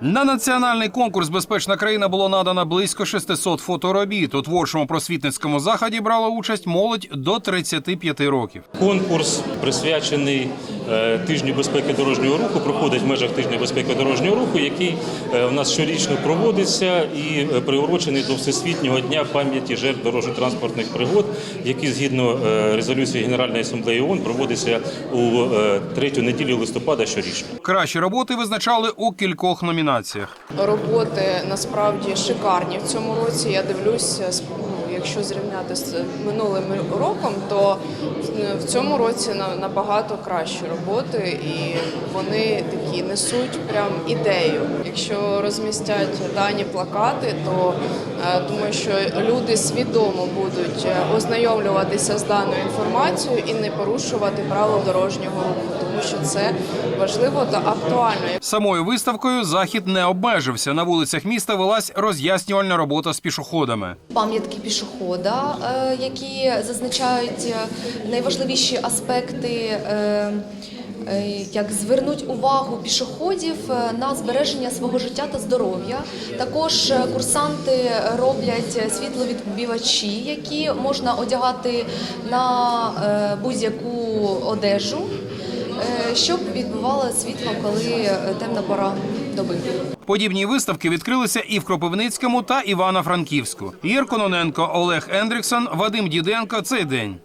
На національний конкурс Безпечна країна було надано близько 600 фоторобіт. У творчому просвітницькому заході брала участь молодь до 35 років. Конкурс присвячений е, тижню безпеки дорожнього руху, проходить в межах тижня безпеки дорожнього руху, який е, у нас щорічно проводиться і е, приурочений до Всесвітнього дня пам'яті жертв дорожньо-транспортних пригод, який згідно резолюції Генеральної асамблеї ООН проводиться у третю неділю листопада щорічно. Кращі роботи визначали у кількох номінаціях. Роботи насправді шикарні в цьому році. Я дивлюся, з- ну, якщо зрівняти з минулим роком, то в цьому році на- набагато кращі роботи, і вони такі несуть прям ідею. Якщо розмістять дані плакати, то е, думаю, що люди свідомо будуть е, ознайомлюватися з даною інформацією і не порушувати правил дорожнього руху, тому що це важливо та актуально. Самою виставкою захід не обмежився. На вулицях міста велась роз'яснювальна робота з пішоходами. пам'ятки пішохода, е, які зазначають е, найважливіші аспекти. е, Як звернуть увагу пішоходів на збереження свого життя та здоров'я. Також курсанти роблять світловідбивачі, які можна одягати на будь-яку одежу, щоб відбивало світло, коли темна пора доби. Подібні виставки відкрилися і в Кропивницькому та Івано-Франківську. Єр Кононенко, Олег Ендріксон, Вадим Діденко. Цей день.